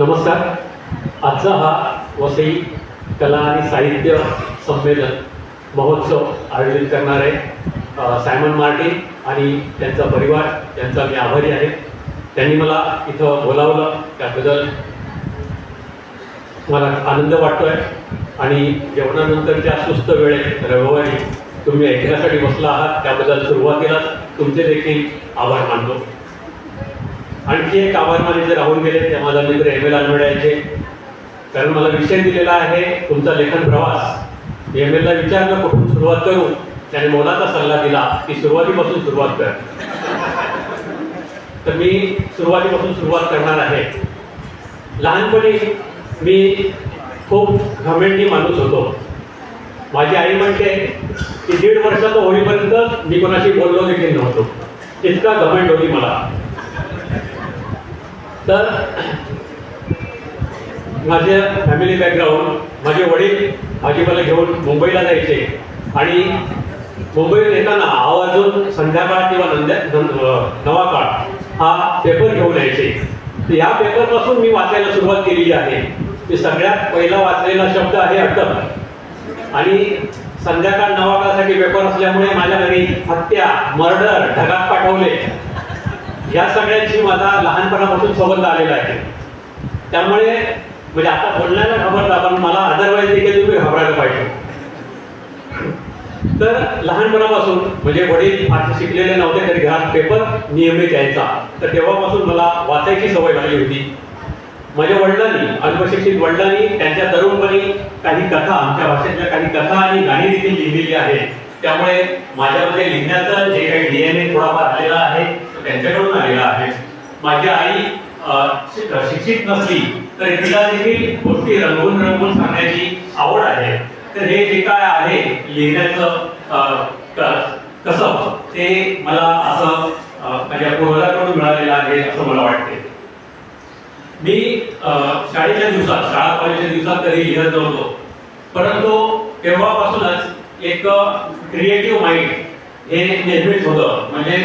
नमस्कार. आजचा हा वसई कला आणि साहित्य संमेलन महोत्सव आयोजित करणार आहे सायमन मार्टिन आणि त्यांचा परिवार यांचा मी आभारी आहे. त्यांनी मला इथं बोलावलं त्याबद्दल मला आनंद वाटतोय आणि जेवणानंतरच्या सुस्त वेळेत रविवारी तुम्ही ऐकण्यासाठी बसला आहात त्याबद्दल सुरुवातीलाच तुमचे देखील आभार मानतो. आणखी एक आभार माझे जे राहून गेले ते माझा मित्र एम एल अनवडे यांचे. कारण मला विषय दिलेला आहे तुमचा लेखन प्रवास. एम एलला विचारलं कुठून सुरुवात करू. त्याने मोलाचा सल्ला दिला की सुरुवातीपासून सुरुवात कर. तर मी सुरुवातीपासून सुरुवात करणार आहे. लहानपणी मी खूप घमेंडी माणूस होतो. माझी आई म्हणते की दीड वर्षाचा होईपर्यंत मी कोणाशी बोललो देखील नव्हतो. इतका घमेंड होती मला. तर माझे फॅमिली बॅकग्राऊंड माझे वडील भाजीपाला घेऊन मुंबईला जायचे. आणि मुंबईत येताना आवर्जून संध्याकाळ किंवा नंद्या नं- नवा काळ हा पेपर घेऊन यायचे. तर या पेपरपासून मी वाचायला सुरुवात केलेली आहे. ते सगळ्यात पहिला वाचलेला शब्द आहे अटक. आणि संध्याकाळ नवा काळासाठी पेपर असल्यामुळे माझ्या घरी हत्या मर्डर ढगात पाठवले. ह्या सगळ्यांशी माझा लहानपणापासून संबंध आलेला आहे. त्यामुळे म्हणजे आता बोलण्याला घाबरता पण मला अदरवाईज देखील तुम्ही घाबरायला पाहिजे. तर लहानपणापासून म्हणजे वडील फारसे शिकलेले नव्हते तरी घरात पेपर नियमित यायचा. तर तेव्हापासून मला वाचायची सवय लागली होती. माझ्या वडिलांनी अल्पशिक्षित वडिलांनी त्यांच्या तरुणपणी काही कथा आमच्या भाषेतल्या काही कथा आणि गाणी देखील लिहिलेली आहेत. त्यामुळे माझ्यामध्ये लिहिण्याचं जे काही डीएनए थोडाफार आलेला आहे त्यांच्याकडून आलेला आहे. माझी आई शिक्षित नसली तर तिला देखील गोष्टी रंगवून रंगवून सांगण्याची आवड आहे. तर हे जे काय आहे लिहिण्याचं कसं ते मला असं माझ्या पूर्वजाकडून मिळालेलं आहे असं मला वाटते. मी शाळेच्या दिवसात शाळा कॉलेजच्या दिवसात कधी लिहित नव्हतो. परंतु तेव्हापासूनच एक क्रिएटिव्ह माइंड हे निर्मित होतं. म्हणजे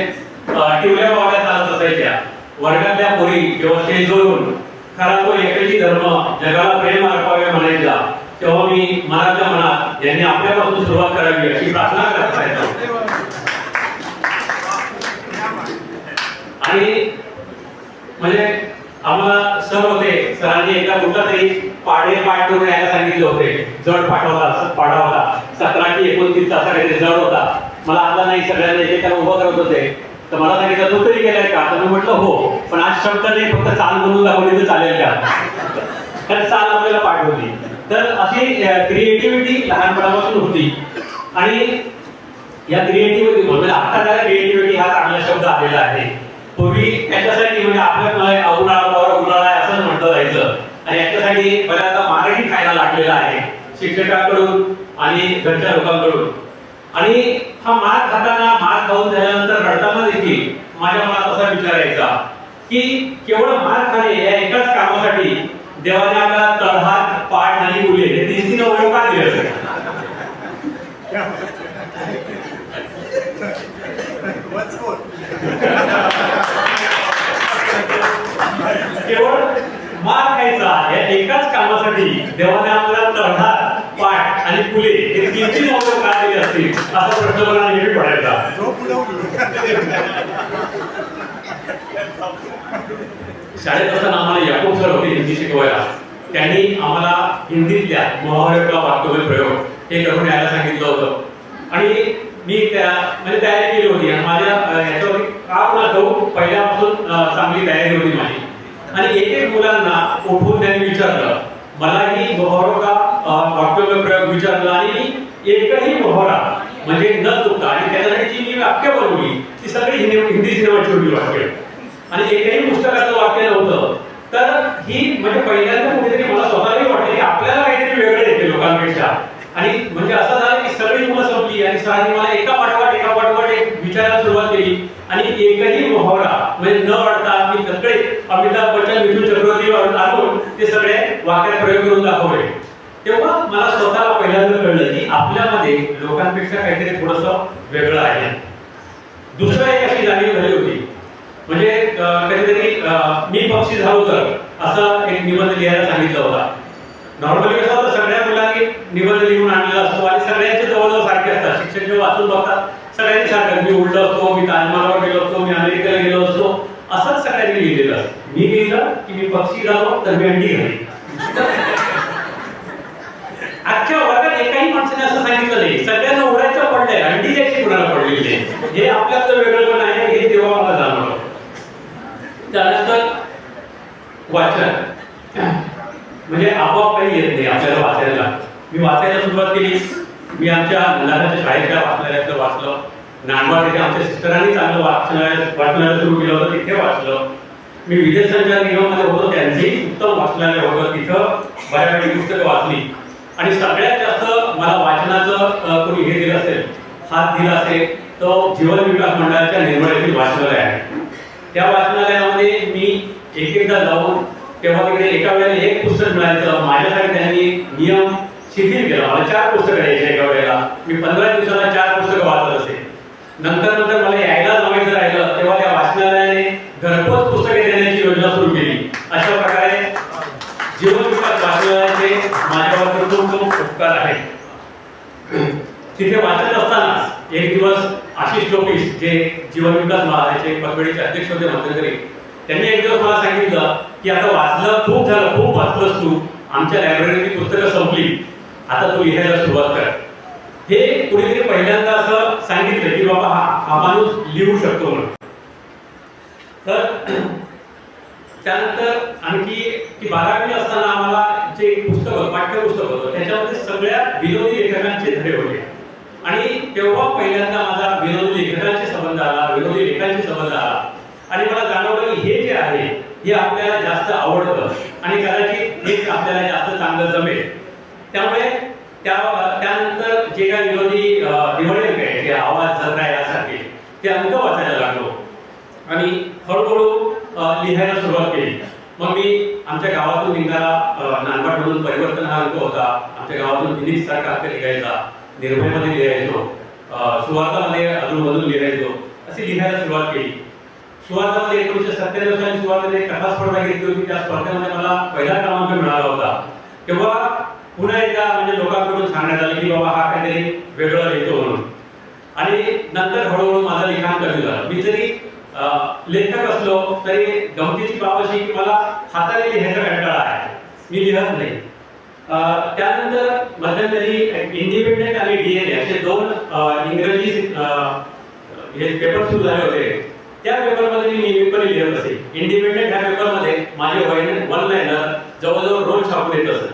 टिवल्या बावड्या चालत असायच्या. वर्गातल्या पोरी किंवा स्टेज जोडून खरा तो एकटी धर्म जगाला प्रेम अर्पावे म्हणायचा तेव्हा मी मनातल्या मनात यांनी आपल्यापासून सुरुवात करावी अशी प्रार्थना करत आहे आणि म्हणजे आम्हाला सर होते सरांनी एकदा कुठला तरी पाढे पाठ करून यायला सांगितले होते. जड पाठवला पाठवला स- एकोणतीस तासाकडे जड होता. मला आला नाही सगळ्यांना एकेकाला उभं करत होते. तर मला सांगितलं तू तरी गेलाय का? तर मी म्हटलं हो. पण आज शब्द नाही फक्त चाल बनवून दाखवली तर चालेल का? तर चाल आपल्याला पाठवली. तर अशी क्रिएटिव्हिटी लहानपणापासून होती. आणि या क्रिएटिव्हिटी म्हणजे आता त्याला क्रिएटिव्हिटी हा चांगला शब्द आलेला आहे. पूर्वी याच्यासाठी म्हणजे आपल्या उन्हाळा पावर उन्हाळा आहे असंच म्हटलं जायचं. आणि याच्यासाठी बऱ्याचदा मारही खायला लागलेला आहे. शिक्षकांकडून आणि घरच्या लोकांकडून. आणि हा मार खाताना मार खाऊन झाल्यानंतर रडताना देखील माझ्या मनात असा विचार यायचा की केवळ मार खाणे या एकाच कामासाठी देवाने आपल्याला तळहात पाठ आणि मुले हे तीन तीन अवयव का दिले असेल केवळ मार खायचा या एकाच कामासाठी देवाने आपल्याला तळहात आणि फुले हे तीनची नावं का असतील. असा प्रश्न मला नेहमी पडायचा. शाळेत असताना आम्हाला याकूब सर होते हिंदी शिकवायला. त्यांनी आम्हाला हिंदीतल्या मुहावऱ्यातला वाक्यवय प्रयोग हे करून यायला सांगितलं होतं. आणि मी त्या म्हणजे तयारी केली होती. आणि माझ्या याच्यावर का पुन्हा तो पहिल्यापासून चांगली तयारी होती माझी. आणि एक एक मुलांना उठवून त्यांनी विचारलं. मला ही मुहावरा का प्रयोग विचारला आणि मी एकही मोहरा म्हणजे न चुकता आणि त्याच्यासाठी जी मी वाक्य बनवली ती सगळी हिंदी हिंदी सिनेमाची होती वाक्य. आणि एकही पुस्तकाचं वाक्य नव्हतं. तर ही म्हणजे पहिल्यांदा कुठेतरी मला स्वतःलाही वाटलं की आपल्याला काहीतरी वेगळं येते लोकांपेक्षा. आणि म्हणजे असं झालं की सगळी मुलं संपली आणि सरांनी मला एका पाठोपाठ एका पाठोपाठ एक विचारायला सुरुवात केली. आणि एकही मोहरा म्हणजे न अडता मी सगळे अमिताभ बच्चन मिथुन चक्रवर्ती आणून ते सगळे वाक्यात प्रयोग करून दाखवले. तेव्हा मला स्वतःला पहिल्यांदा कळलं की आपल्यामध्ये लोकांपेक्षा काहीतरी थोडंसं वेगळं आहे. दुसरं एक अशी जाणीव झाली होती. म्हणजे कधीतरी मी पक्षी झालो तर असं एक निबंध लिहायला सांगितलं होता. नॉर्मली कसं होतं सगळ्या मुलांनी निबंध लिहून आणलेला असतो आणि सगळ्यांचे जवळजवळ सारखे असतात. शिक्षक जेव्हा वाचून बघतात सगळ्यांनी सारखं मी उलट असतो मी ताजमहालावर गेलो असतो मी अमेरिकेला गेलो असतो असंच सगळ्यांनी लिहिलेलं असतं. मी लिहिलं की मी पक्षी झालो तर मी अंडी घाली. अख्ख्या वर्गात एकाही माणसाने असं सांगितलं नाही. सगळ्यांना उडायचं पडलंय. अंडी द्यायची कुणाला पडलेली नाही. हे आपल्यातलं वेगळं पण आहे हे तेव्हा मला जाणवलं. त्यानंतर वाचन. म्हणजे आपोआप काही येत नाही आपल्याला वाचायला. मी वाचायला सुरुवात केली. मी आमच्या मुलाच्या शाळेतल्या वाचनालयातलं वाचलं. नांदवाड तिथे आमच्या सिस्टरांनी चांगलं वाचनालय वाचनालय सुरू केलं होतं तिथे वाचलं. मी विदेश संचार निगममध्ये होतो. त्यांचेही उत्तम वाचनालय होतं. तिथं बऱ्यापैकी पुस्तकं वाचली. आणि सगळ्यात जास्त मला वाचनाचं कोणी हे दिलं असेल हात दिला असेल तो जीवन विकास मंडळाच्या निर्मळ वाचनालय आहे. त्या वाचनालयामध्ये मी एक एकदा जाऊन तेव्हा तिकडे एका वेळेला एक पुस्तक मिळायचं माझ्यासाठी त्यांनी नियम शिथिल केला. मला चार पुस्तकं द्यायची एका वेळेला. मी पंधरा दिवसाला चार पुस्तकं वाचत असे. नंतर सतीश लोकेश जे जीवन विकास महाराजाचे पतवडीचे अध्यक्ष होते मध्यंतरी त्यांनी एक दिवस मला सांगितलं की आता वाचलं खूप झालं खूप वाचलंस तू. आमच्या लायब्ररीतली पुस्तकं संपली. आता तू लिहायला सुरुवात कर. हे कुणीतरी पहिल्यांदा असं सांगितलं की बाबा हा हा माणूस लिहू शकतो म्हणून. तर त्यानंतर आणखी की बारावी असताना आम्हाला जे पुस्तक होतं पाठ्यपुस्तक होतं त्याच्यामध्ये सगळ्या विनोदी लेखकांचे धडे होते. आणि तेव्हा पहिल्यांदा माझा विनोदी लेखकांशी संबंध आला विनोदी लेखांशी संबंध आला. आणि मला जाणवलं की हे जे आहे हे आपल्याला जास्त आवडतं आणि कदाचित हेच आपल्याला जास्त चांगलं जमेल. त्यामुळे त्या त्यानंतर जे काही विनोदी अं, निवडणूक आहे आवाज जत्रा यासारखे ते अंक वाचायला लागलो. आणि हळूहळू लिहायला सुरुवात केली. मग मी आमच्या गावातून निघाला नांदवाड परिवर्तन हा अंक होता. आमच्या गावातून दिलीप सारखा अंक निघायचा. निर्भयमध्ये लिहायचो. अ, सुवार्तामध्ये अधूनमधून लिहायचो. अशी लिहायला सुरुवात केली. सुवार्तामध्ये एकोणीसशे सत्त्याण्णव साली सुवार्ताने एक कथा स्पर्धा घेतली होती. त्या स्पर्धेमध्ये मला पहिला क्रमांक मिळाला होता. तेव्हा पुन्हा एकदा म्हणजे लोकांकडून सांगण्यात आलं की बाबा हा काहीतरी वेगळं लिहितो म्हणून. आणि नंतर हळूहळू माझं लिखाण कमी झालं. मी जरी लेखक असलो तरी गमतीची बाब अशी की मला हाताने लिहायचा कंटाळा आहे. मी लिहत नाही. त्यानंतर मध्यंतरी इंडिपेंडेंट आणि डीएनए असे दोन इंग्रजी हे पेपर सुरू झाले होते. त्या पेपरमध्ये मी नियमितपणे लिहित असे. इंडिपेंडेंट ह्या पेपरमध्ये माझे वन वन लाईनर जवळजवळ रोज छापून येत असत.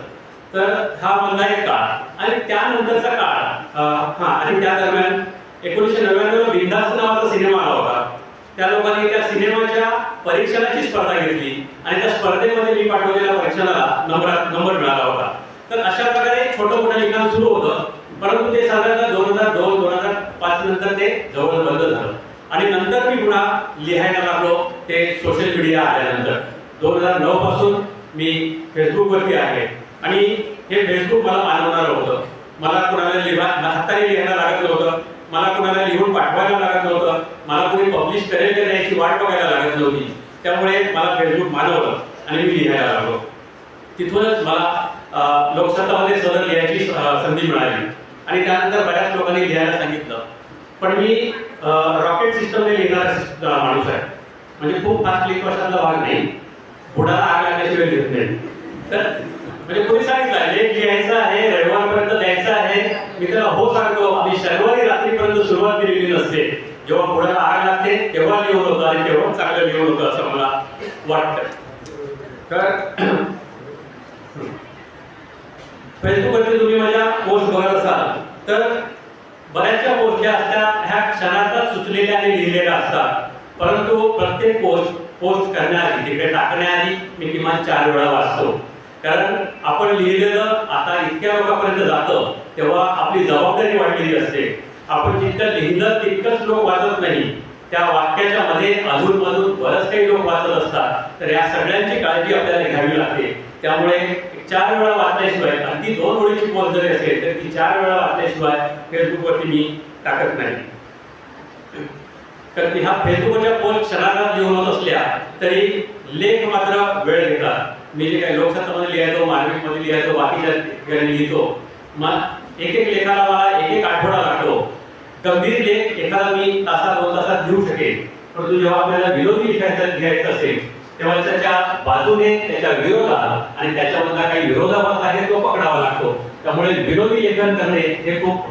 तर हा मधला एक काळ. आणि त्यानंतरचा काळ हा आणि त्या दरम्यान एकोणीसशे नव्याण्णव बिंदास नावाचा सिनेमा आला होता. त्या लोकांनी त्या सिनेमाच्या परीक्षणाची स्पर्धा घेतली. आणि त्या स्पर्धेमध्ये मी पाठवलेल्या परीक्षणाला नंबर नंबर मिळाला होता. तर अशा प्रकारे छोटं मोठं लिखाण सुरू होतं. परंतु ते साधारणतः दोन हजार दोन दोन हजार पाच नंतर ते जवळ बंद झालं. आणि नंतर मी पुन्हा लिहायला लागलो ते सोशल मीडिया आल्यानंतर. दोन हजार नऊ पासून मी फेसबुकवरती आहे. आणि हे फेसबुक मला मानवणारं होतं. मला कुणाला लिहा हाताने लिहायला लागत नव्हतं. मला कुणाला लिहून पाठवायला लागत नव्हतं. मला कोणी पब्लिश करेल की नाही याची वाट बघायला लागत नव्हती. त्यामुळे मला फेसबुक मानवलं आणि मी लिहायला लागलो. तिथूनच मला लोकसत्तामध्ये सदर लिहायची संधी मिळाली. आणि त्यानंतर बऱ्याच लोकांनी लिहायला सांगितलं. पण मी रॉकेट सिस्टमने लिहिणारा माणूस आहे. म्हणजे खूप फास्ट लिहित वर्षातला भाग नाही. बुडाला आग लागल्याशिवाय लिहित नाही. तर म्हणजे कोणी सांगितलं लेख लिहायचं आहे रविवारपर्यंत द्यायचं आहे. मी त्याला हो सांगतो. आम्ही शनिवारी रात्रीपर्यंत सुरुवात केलेली नसते. जेव्हा बुडाला आग लागते तेव्हा लिहून होतं आणि तेव्हा चांगलं लिहून होतं असं मला वाटतं. तर फेसबुकवरती तुम्ही माझ्या पोस्ट बघत असाल तर बऱ्याचशा पोस्ट ज्या असतात ह्या क्षणातच सुचलेल्या आणि लिहिलेल्या असतात. परंतु प्रत्येक पोस्ट पोस्ट करण्याआधी तिकडे टाकण्याआधी मी किमान चार वेळा वाचतो. कारण आपण लिहिलेलं आता इतक्या लोकांपर्यंत जातं तेव्हा आपली जबाबदारी वाढलेली असते. आपण जितकं लिहिलं तितकंच लोक वाचत नाही. त्या वाक्याच्या मध्ये अजून मधून बरंच काही लोक वाचत असतात. तर या सगळ्यांची काळजी आपल्याला घ्यावी लागते. त्यामुळे चार वेळा वाचल्याशिवाय अगदी दोन ओळीची पोस्ट जरी असेल तर ती चार वेळा वाचल्याशिवाय फेसबुकवरती मी टाकत नाही. तर ह्या फेसबुकच्या पोस्ट क्षणार्धात लिहून होत असल्या तरी लेख मात्र वेळ घेतात. मी जे काही लोकसत्तामध्ये लिहायचो मार्मिकमध्ये लिहायचो बाकीच्या ठिकाणी लिहितो मग एक एक लेखाला मला एक एक आठवडा लागतो. गंभीर लेख एखादा मी तासात दोन तासात लिहू शकेल. परंतु जेव्हा आपल्याला विरोधी लिहायचं घ्यायचं असेल तेव्हा त्याच्या बाजूने त्याच्या विरोधात आणि त्याच्यामधला काही विरोधाभास आहे तो पकडावा लागतो. त्यामुळे विरोधी लेखन करणे हे खूप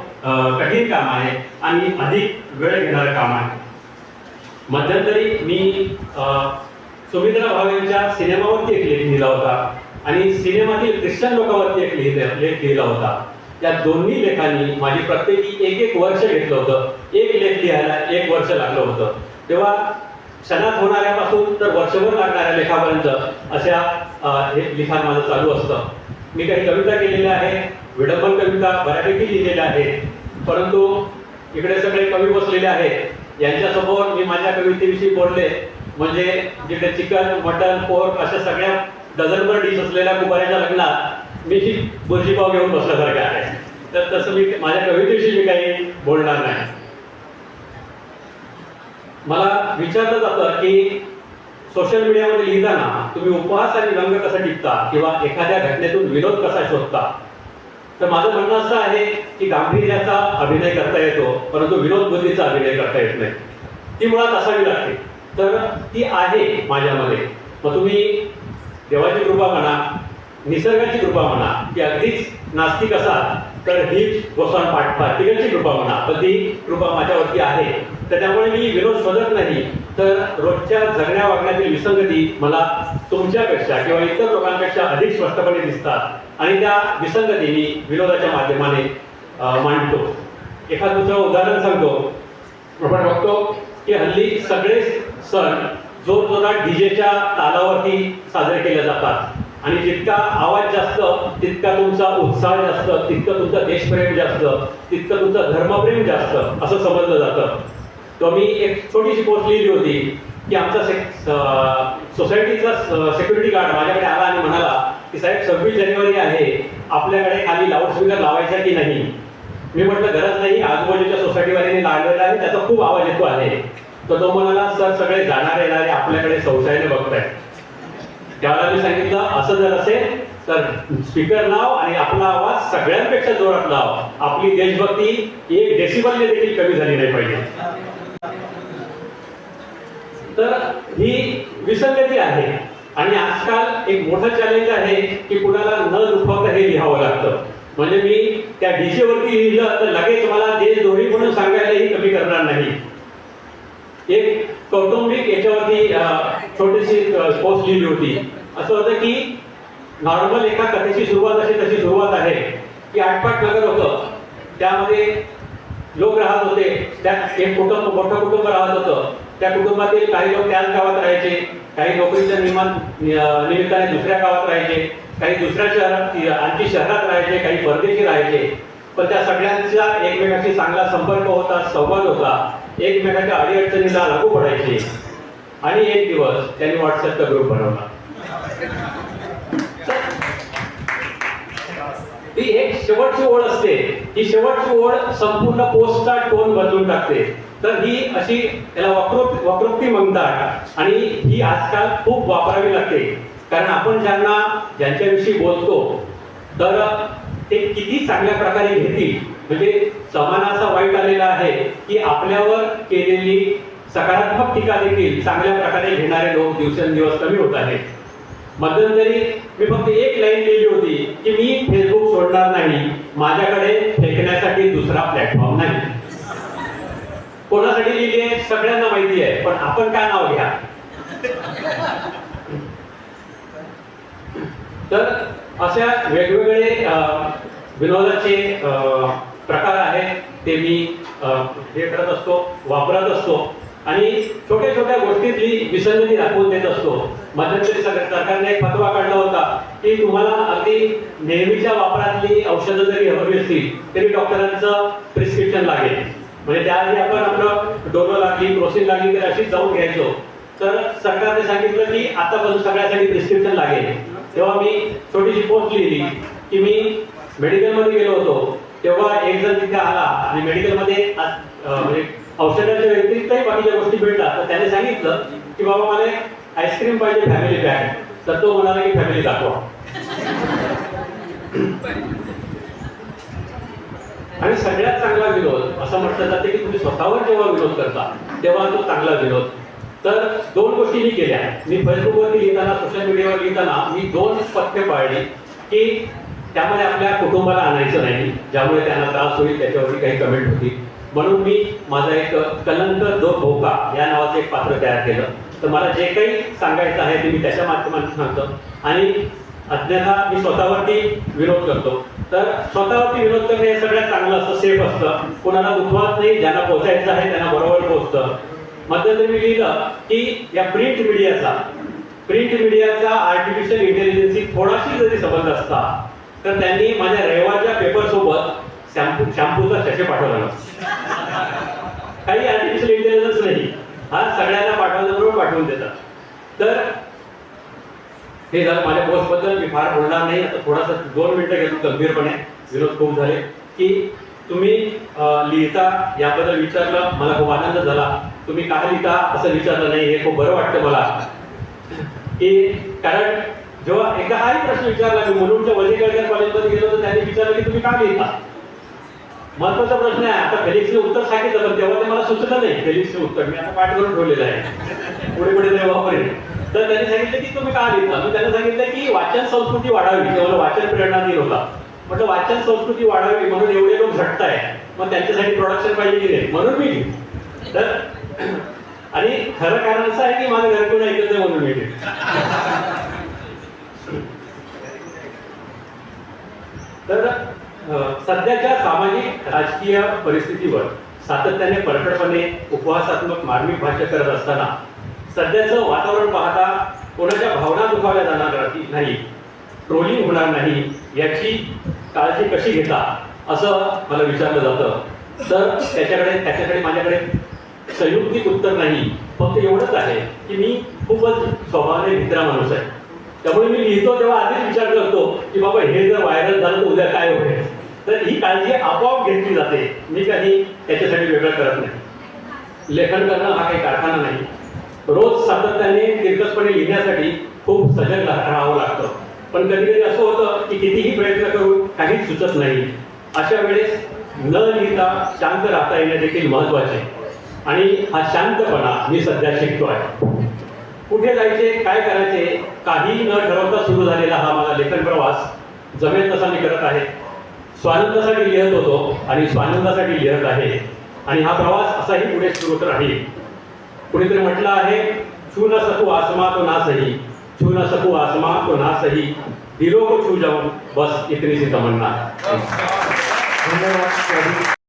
कठीण काम आहे आणि अधिक वेळ घेणारं काम आहे. मध्यंतरी मी अं, सुमित्रा भावेंच्या सिनेमावरती एक लेख लिहिला होता आणि सिनेमातील ख्रिश्चन लोकांवरती एक लिहिला लेख लिहिला होता. या दोन्ही लेखांनी माझी प्रत्येकी एक एक वर्ष घेतलं होतं. एक लेख लिहायला एक वर्ष लागलं होतं. तेव्हा क्षणात होणाऱ्यापासून तर वर्षभर लागणाऱ्या लेखापर्यंत अशा हे लिखाण माझं चालू असतं. मी काही कविता केलेल्या आहेत विडंबन कविता बऱ्यापैकी लिहिलेल्या आहेत. परंतु इकडे सगळे कवी बसलेले आहेत. यांच्यासमोर मी माझ्या कवितेविषयी बोलले. म्हणजे जिकडे चिकन मटन पोर्क अशा सगळ्या डझनभर डिश असलेल्या कुबाऱ्याच्या लग्नात मी ही पाव घेऊन बसल्यासारखं आहे. तर तसं मी माझ्या कवितेविषयी मी काही बोलणार नाही. मला विचारलं जातं की सोशल मीडियामध्ये लिहिताना तुम्ही उपहास आणि रंग कसा टिपता किंवा एखाद्या घटनेतून विरोध कसा शोधता? तर माझं म्हणणं असं आहे की गांभीर्याचा अभिनय करता येतो परंतु विनोद बुद्धीचा अभिनय करता येत नाही. ती मुळात असावी लागते. तर ती आहे माझ्यामध्ये मग तुम्ही देवाची कृपा म्हणा निसर्गाची कृपा म्हणा की अगदीच नास्तिक असाल तर ही गोसाण पाठ पाठिकाची कृपा म्हणा पण ती कृपा माझ्यावरती आहे. तर त्यामुळे मी विनोद शोधत नाही. तर रोजच्या जगण्या वागण्यातील विसंगती मला तुमच्यापेक्षा किंवा इतर लोकांपेक्षा अधिक स्पष्टपणे दिसतात. आणि त्या विसंगती मी विनोदाच्या माध्यमाने मांडतो. एखाद दुसरं उदाहरण सांगतो. आपण बघतो की हल्ली सगळे सण जोर जोरात डीजेच्या तालावरती साजरे केले जातात. आणि जितका आवाज जास्त तितका तुमचा उत्साह जास्त तितकं तुमचं देशप्रेम जास्त तितकं तुमचं धर्मप्रेम जास्त असं समजलं जातं. तर मी एक छोटीशी पोस्ट लिहिली होती की आमचा से सोसायटीचा सेक्युरिटी गार्ड माझ्याकडे आला आणि म्हणाला की साहेब सव्वीस जानेवारी आहे आपल्याकडे खाली लाऊडस्पीकर लावायचा की नाही? मी म्हटलं गरज नाही आजूबाजूच्या सोसायटीवाल्याने लावलेला आहे त्याचा खूप आवाज येतो आहे. तर तो म्हणाला सर सगळे जाणारे येणारे आपल्याकडे संशयाने बघतायत. त्याला मी सांगितलं असं जर असेल तर स्पीकर लाव आणि आपला आवाज सगळ्यांपेक्षा जोरात लाव. आपली देशभक्ती एक डेसिबलने देखील कमी झाली नाही पाहिजे. तर ही विसंगती आहे. आणि आजकाल एक मोठं चॅलेंज आहे की कुणाला न दुखवता हे लिहावं लागतं. म्हणजे मी त्या डीजे वरती लिहिलं तर लगेच मला देशद्रोही म्हणून सांगायलाही कमी करणार नाही. एक कौटुंबिक याच्यावरती छोटीशी पोस्ट लिहिली होती. असं होतं की नॉर्मल एका कथेची सुरुवात अशी तशी सुरुवात आहे की आठपाठ नगर होतं. त्यामध्ये लोक राहत होते. त्यात एक कुटुंब मोठं कुटुंब राहत होतं. त्या कुटुंबातील काही लोक त्याच गावात राहायचे. काही नोकरीच्या निमान निमित्ताने दुसऱ्या गावात राहायचे. काही दुसऱ्या शहरात आणखी शहरात राहायचे. काही परदेशी राहायचे. पण त्या सगळ्यांचा एकमेकांशी चांगला संपर्क होता संवाद होता. एकमेकांच्या अडीअडचणीला लागू पडायची आणि एक दिवस त्यांनी व्हॉट्सअपचा ग्रुप बनवला. ती एक शेवटची ओळ असते. ही शेवटची ओळ संपूर्ण पोस्टचा टोन बदलून टाकते. तर ही अशी त्याला वक्रोक्ती वक्रोक्ती म्हणतात. आणि ही आजकाल खूप वापरावी लागते. कारण आपण ज्यांना ज्यांच्याविषयी बोलतो तर ते किती चांगल्या प्रकारे घेतील म्हणजे जमानाचा वाईट आलेला आहे की आपल्यावर केलेली सकारात्मक टीका देखील चांगल्या प्रकारे घेणारे लोक दिवसेंदिवस कमी होत आहेत. मध्यंतरी मी फक्त एक लाईन लिहिली होती की मी फेसबुक सोडणार नाही माझ्याकडे फेकण्यासाठी दुसरा प्लॅटफॉर्म नाही. कोणासाठी लिहिली आहे? सगळ्यांना माहिती आहे पण आपण काय नाव घ्या? तर अशा वेगवेगळे विनोदाचे प्रकार आहेत ते मी हे करत असतो वापरत असतो. आणि छोट्या छोट्या गोष्टीतली विसंगती दाखवून देत असतो. मध्यंतरी सरकारने एक फतवा काढला होता की तुम्हाला अगदी नेहमीच्या वापरातली औषधं जरी हवी असतील तरी डॉक्टरांचं प्रिस्क्रिप्शन लागेल. म्हणजे त्याआधी आपण आपलं डोलो लागली क्रोसिन लागली तर अशी जाऊन घ्यायचो. तर सरकारने सांगितलं की आतापासून सगळ्यासाठी प्रिस्क्रिप्शन लागेल. तेव्हा मी छोटीशी पोस्ट लिहिली की मी मेडिकलमध्ये गेलो होतो. तेव्हा एक जर तिथे आला आणि मेडिकलमध्ये म्हणजे औषधाच्या व्यतिरिक्तही बाकीच्या गोष्टी भेटतात. तर त्याने सांगितलं की बाबा मला एक आईस्क्रीम पाहिजे फॅमिली पॅक तर तो म्हणाला की फॅमिली दाखवा. आणि सगळ्यात चांगला विनोद असं म्हटलं जाते की तुम्ही स्वतःवर जेव्हा विनोद करता तेव्हा तो चांगला विनोद. तर दोन गोष्टी मी केल्या. मी फेसबुकवरती लिहिताना सोशल मीडियावर लिहिताना मी दोन पथ्य पाळली की त्यामध्ये आपल्या कुटुंबाला आणायचं नाही ज्यामुळे त्यांना त्रास होईल त्याच्यावरती काही कमेंट होती म्हणून मी माझा एक कलंक दो भोका या नावाचं एक पात्र तयार केलं. तर मला जे काही सांगायचं आहे ते मी त्याच्या माध्यमातून सांगतो. आणि अज्ञाता मी स्वतःवरती विरोध करतो. तर स्वतःवरती विरोध करणे हे सगळ्यात चांगलं असतं सेफ असतं. कोणाला दुखवत नाही ज्यांना पोचायचं आहे त्यांना बरोबर पोचतं. मध्यंतरी मी लिहिलं की या प्रिंट मीडियाचा प्रिंट मीडियाचा आर्टिफिशियल इंटेलिजन्सशी थोडाशी जरी संबंध असता तर त्यांनी माझ्या रविवारच्या पेपर सोबत शॅम्पू शॅम्पूचा शशे पाठवला. काही आर्टिफिशियल इंटेलिजन्स नाही. हा सगळ्यांना पाठवल्याबरोबर पाठवून देतात. तर हे झालं. माझ्या पोस्टबद्दल मी फार बोलणार नाही. आता थोडासा दोन मिनिटं घेतो गंभीरपणे. विरोध खूप झाले. की तुम्ही लिहिता याबद्दल विचारलं. मला खूप आनंद झाला. तुम्ही काय लिहिता असं विचारलं नाही. हे खूप बरं वाटतं मला. की कारण जेव्हा एकदा प्रश्न विचारला मी मुलुंडच्या वजीगडकर कॉलेजमध्ये गेलो तर त्यांनी विचारलं की तुम्ही काय लिहिता? महत्त्वाचा प्रश्न आहे. आता फेलिक्सने उत्तर सांगितलं पण तेव्हा ते मला सुचलं नाही. फेलिक्सचे उत्तर मी आता पाठ करून ठेवलेलं आहे. पुढे पुढे ते वापरेल. तर त्यांनी सांगितलं की तुम्ही का लिहिता? मी त्यांना सांगितलं की वाचन संस्कृती वाढावी. तेव्हा वाचन प्रेरणा नाही होता. म्हटलं वाचन संस्कृती वाढावी म्हणून एवढे लोक झटताय. आहे मग त्यांच्यासाठी प्रोडक्शन पाहिजे की नाही? म्हणून मी लिहिलं. तर आणि खरं कारण असं आहे की माझं घर कोण ऐकत नाही म्हणून मी लिहिलं तर सध्याच्या सामाजिक राजकीय परिस्थितीवर सातत्याने परखडपणे उपवासात्मक मार्मिक भाष्य करत असताना सध्याचं वातावरण पाहता कोणाच्या भावना दुखावल्या जाणार नाही- नाही ट्रोलिंग होणार नाही याची काळजी कशी घेता असं मला विचारलं जातं. तर त्याच्याकडे त्याच्याकडे माझ्याकडे संयुक्तिक उत्तर नाही फक्त एवढंच आहे की मी खूपच स्वभावाने मित्रा माणूस आहे. त्यामुळे मी लिहितो तेव्हा आधीच विचार करतो की बाबा हे जर व्हायरल झालं तर उद्या काय होईल? तर ही काळजी आपोआप घेतली जाते. मी काही त्याच्यासाठी वेगळं करत नाही. लेखन करणं हा काही कारखाना नाही. रोज सातत्याने तिरकसपणे लिहिण्यासाठी खूप सजग राहावं लागतं. पण कधी कधी असं होतं की कितीही प्रयत्न करून काहीच सुचत नाही. अशा वेळेस न लिहिता शांत राहता येणे देखील महत्त्वाचे आणि हा शांतपणा मी सध्या शिकतो आहे. कुठे जायचे काय करायचे काही न ठरवता सुरू झालेला हा माझा लेखन प्रवास जमेल तसा मी करत आहे. स्वानंदासाठी लिहित होतो आणि स्वानंदासाठी लिहित आहे. आणि हा प्रवास असाही पुढे सुरू होत राहील. कुणीतरी म्हटलं आहे छू न सकू आसमा तो ना सही छू न सकू आसमा तो ना सही दिलो को छू जाऊं बस इतनी सी तमन्ना. धन्यवाद